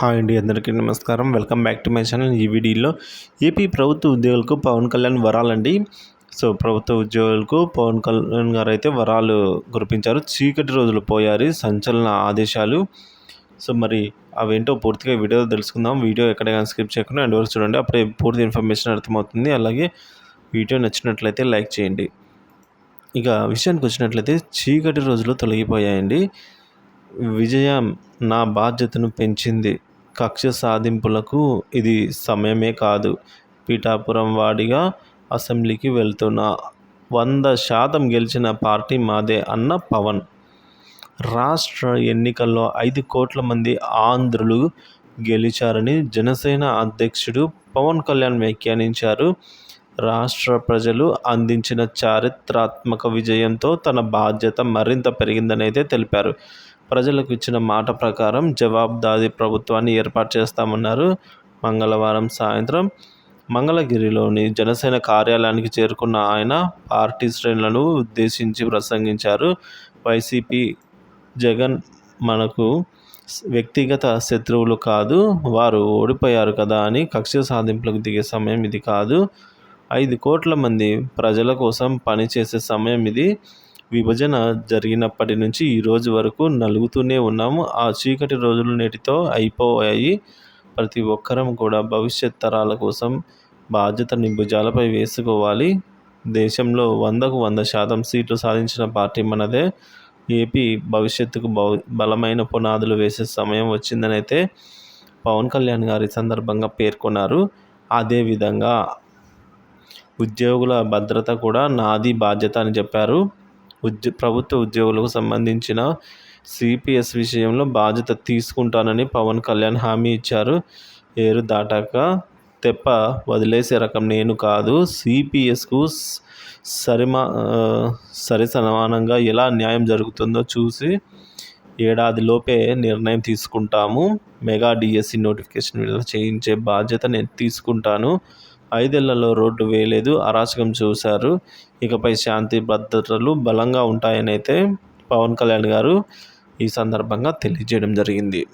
Hi అండి అందరికీ నమస్కారం. Welcome back to my channel. ఈ వీడియోలో ఏపీ ప్రభుత్వ ఉద్యోగులకు పవన్ కళ్యాణ్ వరాలండి. సో ప్రభుత్వ ఉద్యోగులకు పవన్ కళ్యాణ్ గారు అయితే వరాలు కురిపించారు. చీకటి రోజులు పోయారు సంచలన ఆదేశాలు. సో మరి అవేంటో పూర్తిగా వీడియో తెలుసుకుందాం. వీడియో ఎక్కడైనా స్కిప్ చేయకుండా అండ్ వరకు చూడండి. అప్పుడే పూర్తి ఇన్ఫర్మేషన్ అర్థమవుతుంది. అలాగే వీడియో నచ్చినట్లయితే లైక్ చేయండి. ఇక విషయానికి వచ్చినట్లయితే చీకటి రోజులు తొలగిపోయాయండి. విజయం నా బాధ్యతను పెంచింది. కక్ష సాధింపులకు ఇది సమయమే కాదు. పీఠాపురం వాడిగా అసెంబ్లీకి వెళ్తున్న. వంద శాతం గెలిచిన పార్టీ మాదే అన్న పవన్. రాష్ట్ర ఎన్నికల్లో ఐదు కోట్ల మంది ఆంధ్రులు గెలిచారని జనసేన అధ్యక్షుడు పవన్ కళ్యాణ్ వ్యాఖ్యానించారు. రాష్ట్ర ప్రజలు అందించిన చారిత్రాత్మక విజయంతో తన బాధ్యత మరింత పెరిగిందని అయితే తెలిపారు. ప్రజలకు ఇచ్చిన మాట ప్రకారం జవాబుదారీ ప్రభుత్వాన్ని ఏర్పాటు చేస్తామన్నారు. మంగళవారం సాయంత్రం మంగళగిరిలోని జనసేన కార్యాలయానికి చేరుకున్న ఆయన పార్టీ శ్రేణులను ఉద్దేశించి ప్రసంగించారు. వైసీపీ జగన్ మనకు వ్యక్తిగత శత్రువులు కాదు వారు ఓడిపోయారు కదా అని కక్ష సాధింపులకు దిగే సమయం ఇది కాదు. ఐదు కోట్ల మంది ప్రజల కోసం పనిచేసే సమయం ఇది. విభజన జరిగినప్పటి నుంచి ఈ రోజు వరకు నలుగుతూనే ఉన్నాము. ఆ చీకటి రోజులు నేటితో అయిపోయాయి. ప్రతి ఒక్కరం కూడా భవిష్యత్ తరాల కోసం బాధ్యతని భుజాలపై వేసుకోవాలి. దేశంలో వందకు వంద శాతం సీట్లు సాధించిన పార్టీ మనదే. ఏపీ భవిష్యత్తుకు బలమైన పునాదులు వేసే సమయం వచ్చిందని అయితే పవన్ కళ్యాణ్ గారి సందర్భంగా పేర్కొన్నారు. అదేవిధంగా ఉద్యోగుల భద్రత కూడా నాది బాధ్యత అని చెప్పారు. ఉద్యో ప్రభుత్వ ఉద్యోగులకు సంబంధించిన సిపిఎస్ విషయంలో బాధ్యత తీసుకుంటానని పవన్ కళ్యాణ్ హామీ ఇచ్చారు. ఏరు దాటాక తెప్ప వదిలేసే రకం నేను కాదు. సిపిఎస్కు సరిమా సరి సమానంగా ఎలా న్యాయం జరుగుతుందో చూసి ఏడాదిలోపే నిర్ణయం తీసుకుంటాము. మెగా డిఎస్సి నోటిఫికేషన్ విడుదల చేయించే బాధ్యత నేను తీసుకుంటాను. ఐదేళ్ళలో రోడ్డు వేయలేదు. అరాచకం చూశారు. ఇకపై శాంతి భద్రతలు బలంగా ఉంటాయని అయితే పవన్ కళ్యాణ్ గారు ఈ సందర్భంగా తెలియజేయడం జరిగింది.